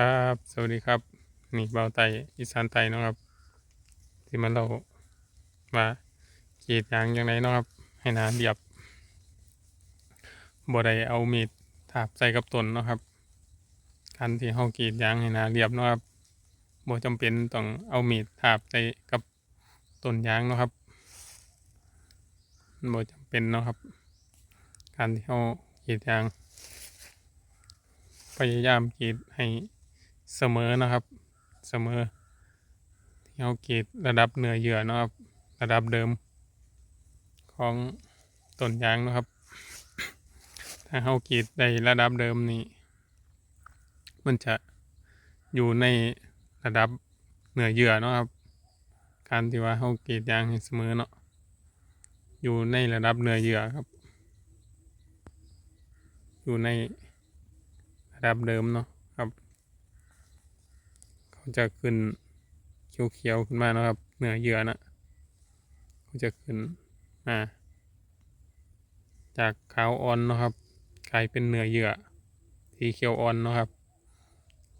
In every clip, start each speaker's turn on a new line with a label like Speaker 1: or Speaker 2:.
Speaker 1: ครับ สวัสดีครับ นี่เบาไตอีสานไตนะครับ ที่มันเราว่ากรีดยางยังไงนะครับ ให้นาเรียบบ่ได้เอามีดถาบใส่กับต้นนะครับการที่เฮากีดยางให้นาเรียบนะครับบ่จำเป็นต้องเอามีดถาบใส่กับต้นยางนะครับบ่จำเป็นนะครับ การที่เฮากีดยาง พยายามกีดให้ เสมอนะครับ เสมอที่เรากรีดระดับเหนือเยื่อนะครับ ระดับเดิม ของต้นยางนะครับ ถ้าเรากรีดได้ระดับเดิมนี่มันจะอยู่ในระดับเหนือเยื่อเนาะครับ การที่ว่าเรากรีดยางให้เสมอเนาะอยู่ในระดับเหนือเยื่อครับ อยู่ในระดับเดิมเนาะครับ เขาจะขึ้นเขียวๆขึ้นมานะครับเนื้อเยื่อนะเขาจะขึ้นมาจากขาวอ่อนนะครับ กลายเป็นเนื้อเยื่อสีเขียวอ่อนนะครับ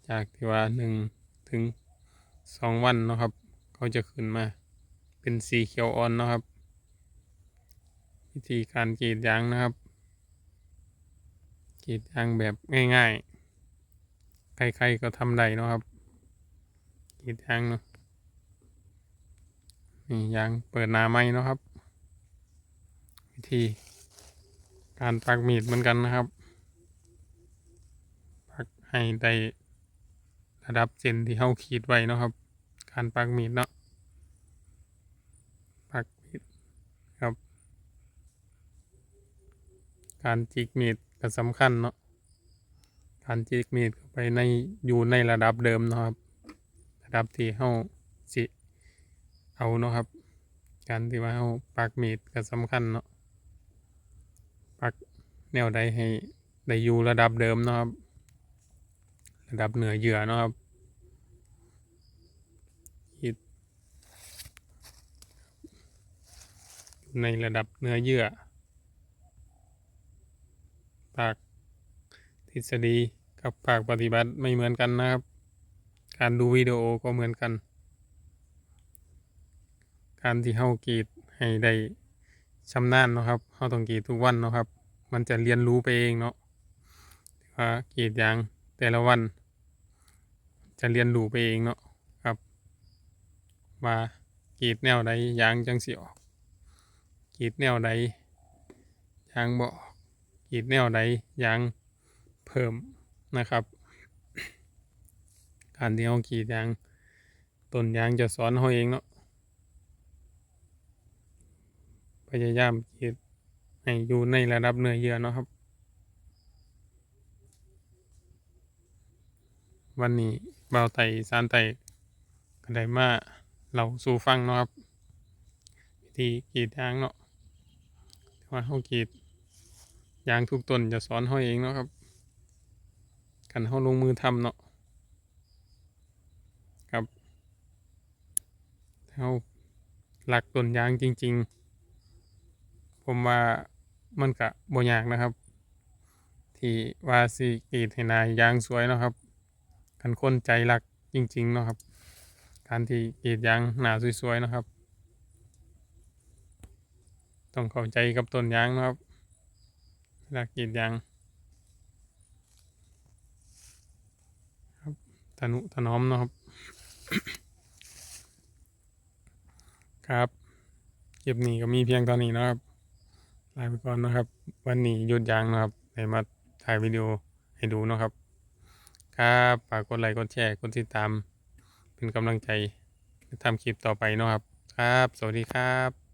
Speaker 1: จากที่ว่าหนึ่งถึงสองวันนะครับ เขาจะขึ้นมา เป็นสีเขียวอ่อนนะครับ วิธีการกรีดยางนะครับกรีดยางแบบง่ายๆ ใครๆก็ทำได้นะครับ กีดยางเนาะนี่ยางเปิดนาไม้นะครับ วิธี การปักมีดเหมือนกันนะครับ ปักให้ได้ระดับเส้นที่เฮาขีดไว้นะครับ การปักมีดเนาะปักมีดครับ การจิกมีดก็สำคัญเนาะการจิกมีดเข้าไปในอยู่ในระดับเดิมนะครับ ระดับที่เฮาสิเอาเนาะครับ การที่ว่าเฮาปักมีดก็สำคัญเนาะปักแนวใดให้ได้อยู่ระดับเดิมเนาะครับ ระดับเหนือเหยื่อเนาะครับขีดในระดับเนื้อเยื่อภาคทฤษฎีกับภาคปฏิบัติไม่เหมือนกันนะครับ การดูวิดีโอก็เหมือนกัน การที่เฮากีดให้ได้ชำนาญเนาะครับเฮาต้องกีดทุกวันเนาะครับ มันจะเรียนรู้ไปเองเนาะว่ากีดยางแต่ละวัน จะเรียนรู้ไปเองเนาะครับว่ากีดแนวใดยางจังสิออกกีดแนวใดยางบ่ออกกีดแนวใดยางเพิ่มนะครับ การที่เรากรีดยางต้นยางจะสอนเราเองเนาะพยายามกรีดให้อยู่ในระดับเนื้อเยื่อเนาะครับ วันนี้เบาไต่สารไต่ก็ได้มาเราสู่ฟังเนาะครับวิธีกีดยางเนาะว่าเขากีดยางทุกต้นจะสอนเขาเองเนาะครับกันเขาลงมือทำเนาะครับ เขาหลักต้นยางจริง ๆ ผมว่ามันกะบ่ยากนะครับ ที่ว่าสิกรีดให้นายยางสวยนะครับกันคนใจรักจริง ๆ นะครับ การที่กรีดยางหนาสวยๆนะครับ ต้องเข้าใจกับต้นยางนะครับเวลากรีดยางครับทนุถนอมนะครับ ครับเก็บหนี้ก็มีเพียงตอนนี้นะครับลาไปก่อนนะครับ วันนี้หยุดยางนะครับได้มาถ่ายวิดีโอให้ดูนะครับ ครับฝากกดไลค์กดแชร์กดติดตาม เป็นกำลังใจทำคลิปต่อไปนะครับ ครับ สวัสดีครับ